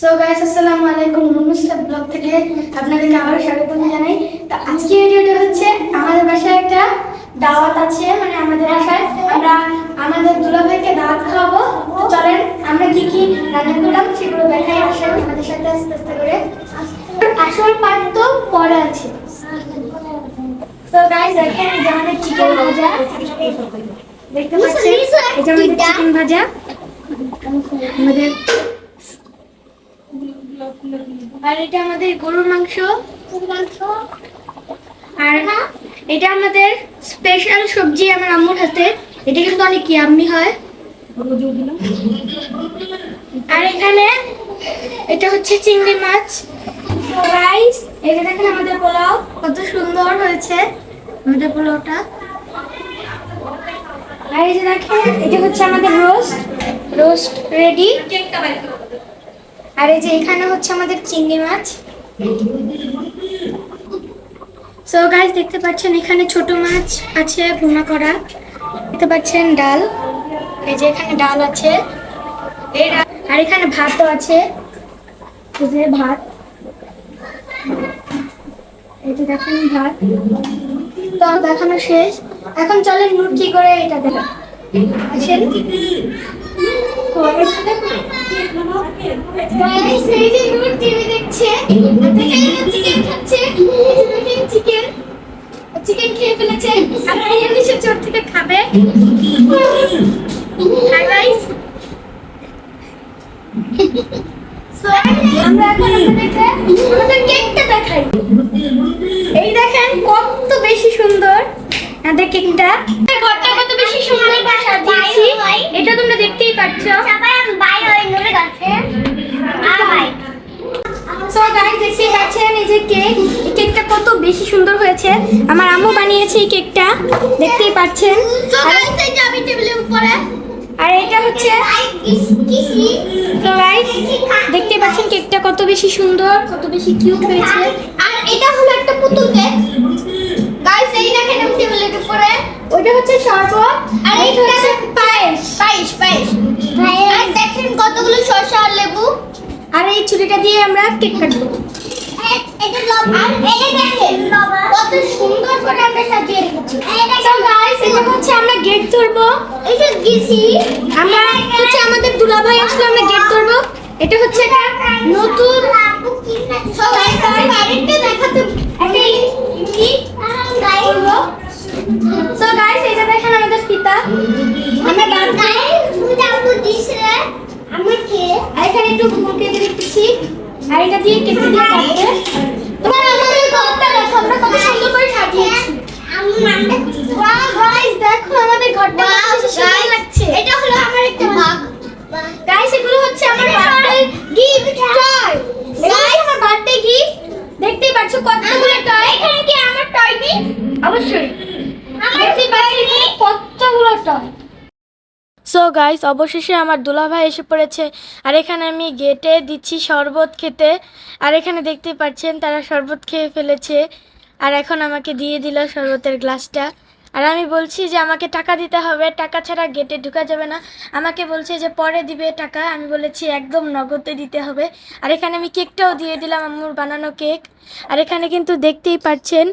So guys আসসালামু আলাইকুম। নুনুসরাত blog থেকে আপনাদেরকে আবারও স্বাগতম জানাই। তো আজকে ভিডিওটা হচ্ছে আমাদের বাসায় একটা দাওয়াত আছে মানে আমাদের বাসায়। আমরা আমাদের দুলাভাইকে দাওয়াত খাওয়াবো। তো চলেন আমরা কি কি রান্না করলাম সেগুলো দেখাই আসেন আমাদের সাথে আস্তে আস্তে করে। আসল পার্ট তো পরে আছে। তো গাইস দেখেন এই যে আমাদের চিকেন ভাজা। দেখতে পাচ্ছেন? এটা আমাদের চিকেন ভাজা। আমাদের আর এটা আমাদের গরুর মাংস। আর এটা আমাদের স্পেশাল সবজি আমার আম্মুর হাতে। এটা কিন্তু অনেক ইয়াম্মি হয়। আর এখানে এটা হচ্ছে চিংড়ি মাছ। রাইস এটা দেখেন আমাদের পোলাও, কত সুন্দর হয়েছে আমাদের পোলাওটা। আর এই যে দেখেন, এটা হচ্ছে আমাদের রোস্ট রোস্ট রেডি আর এই যে এখানে হচ্ছে আমাদের চিংড়ি মাছ। সো গাইস দেখতে পাচ্ছেন এখানে ছোট মাছ আছে ভুনা করা। দেখতে পাচ্ছেন ডাল। এই যে এখানে ডাল আছে। আর এখানে ভাতও আছে। যে ভাত। যে দেখেন ভাত। তো দেখানো শেষ। এখন চলেন নুট কি করে এটা দেখা চিকেন খেয়ে ফেলেছে আর নিচে চোর থেকে খাবে হাই আমরা এখন আমাদের কেকটা দেখাই এই দেখেন কত বেশি সুন্দর আমাদের কেকটা। সাজিয়েছি এটা তোমরা দেখতেই পাচ্ছ। সো গাইস দেখতেই পাচ্ছেন এই যে কেক এই কেকটা কত বেশি সুন্দর হয়েছে। আমার আম্মু বানিয়েছে এই কেকটা দেখতেই পাচ্ছেন। আর- আর এটা হচ্ছে তো গাইস দেখতেই পাচ্ছেন কেকটা কত বেশি সুন্দর কত বেশি কিউট হয়েছে। আর এটা হলো একটা পুতুল কেক গাইস এই দেখেন আমি টেবিলের উপরে ওইটা হচ্ছে শরবত আর আর এইটা এটা হচ্ছে পায়েস পায়েস পায়েস আর দেখেন কতগুলো শসা আর লেবু আর এই ছুরিটা দিয়ে আমরা কেক কাটবো। কত সুন্দর করে আমরা সাজিয়ে রেখেছি। হচ্ছে আমরা গেট ধরবো। এটা গেছি। আমরা হচ্ছে আমাদের দুলাভাই আসলে আমরা গেট ধরবো। এটা হচ্ছে নতুন একটু ফুল কেটে দিচ্ছি। আর এটা দিয়ে কেটে দিয়ে কাটবে। তোমার আমাদের ঘরটা দেখো আমরা কত সুন্দর করে সাজিয়েছি। ওয়াও গাইস দেখো আমাদের ঘরটা কত সুন্দর লাগছে। এটা হলো আমার একটা ভাগ গাইস এগুলো হচ্ছে আমার বার্থডে গিফট টয় গাইস আমার বার্থডে গিফট দেখতেই পাচ্ছ কতগুলো টয় এখানে কি আমার টয় নেই অবশ্যই আমার দেখতেই পাচ্ছেন কতগুলো টয় সো গাইস অবশেষে আমার দুলাভাই এসে পড়েছে। আর এখানে আমি গেটে দিচ্ছি শরবত খেতে। আর এখানে দেখতে পাচ্ছেন, তারা শরবত খেয়ে ফেলেছে। আর এখন আমাকে দিয়ে দিল শরবতের গ্লাসটা। আর আমি বলছি যে আমাকে টাকা দিতে হবে টাকা ছাড়া গেটে ঢুকা যাবে না। আমাকে বলছে যে পরে দিবে টাকা আমি বলেছি একদম নগদে দিতে হবে। আর এখানে আমি কেকটাও দিয়ে দিলাম আম্মুর বানানো কেক। আর এখানে কিন্তু দেখতেই পাচ্ছেন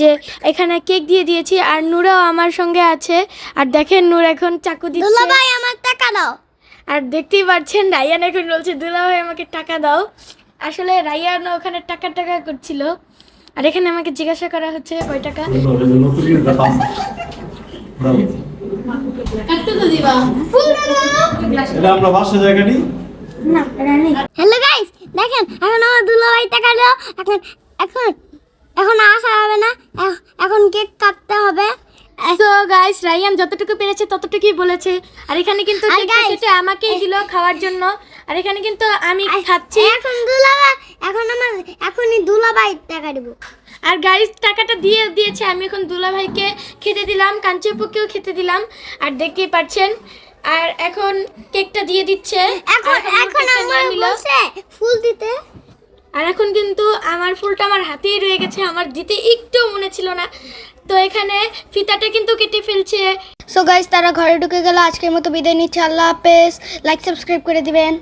যে এখানে কেক দিয়ে দিয়েছি আর নূরাও আমার সঙ্গে আছে। আর দেখেন নূর এখন চাকু দিচ্ছে। দুলাভাই আমার টাকা দাও। আর দেখতেই পাচ্ছেন রায়ান এখন বলছে দুলাভাই আমাকে টাকা দাও। আসলে রায়ান ওখানে টাকা টাকা করছিল। আর এখানে আমাকে জিজ্ঞাসা করা হচ্ছে কয় টাকা? হ্যালো গাইস দেখেন এখন আমার দুলাভাই টাকা দাও এখন এখন এখন আসা হবে না। এখ- এখন কেক কাটতে হবে। সো গাইস রায়ান যতটুকু পেরেছে ততটুকুই বলেছে। আর এখানে কিন্তু কেটে আমাকেই দিল খাওয়ার জন্য। আর এখানে কিন্তু আমি খাচ্ছি। এখন এখনই টাকা দেবো। আর গাইস টাকাটা দিয়ে দিয়েছে আমি এখন দুলাভাইকে খেতে দিলাম কাঞ্চপুকেও খেতে দিলাম। আর দেখতেই পাচ্ছেন আর এখন কেকটা দিয়ে দিচ্ছে। এখন এখন আমার বসে ফুল দিতে। আর এখন কিন্তু আমার ফুলটা আমার হাতেই রয়ে গেছে আমার দিতে একটু মনে ছিল না। তো এখানে ফিতাটা কিন্তু কেটে ফেলছে। সো গাইস তারা ঘরে ঢুকে গেল আজকের মতো বিদায় নিচ্ছে। আল্লাহ হাফেজ। লাইক সাবস্ক্রাইব করে দিবেন।